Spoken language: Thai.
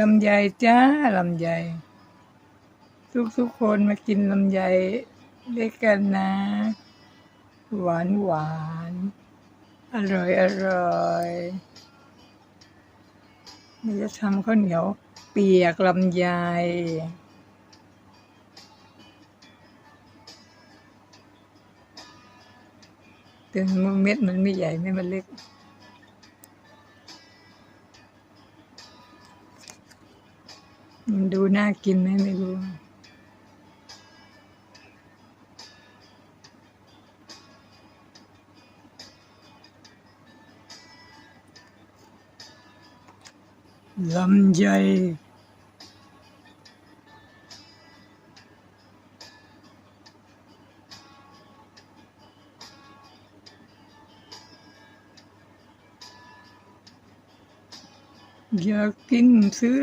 ลำไยจ้าลำไยทุกทุกคนมากินลำไยด้วยกันนะ หวานหวาน อร่อยอร่อยเราจะทำข้าวเหนียวเปียกลำไยแต่เม็ดมันไม่ใหญ่ไม่มันเล็ก มันดูน่ากินไหมไม่รู้ลำไยอยากกินซื้อ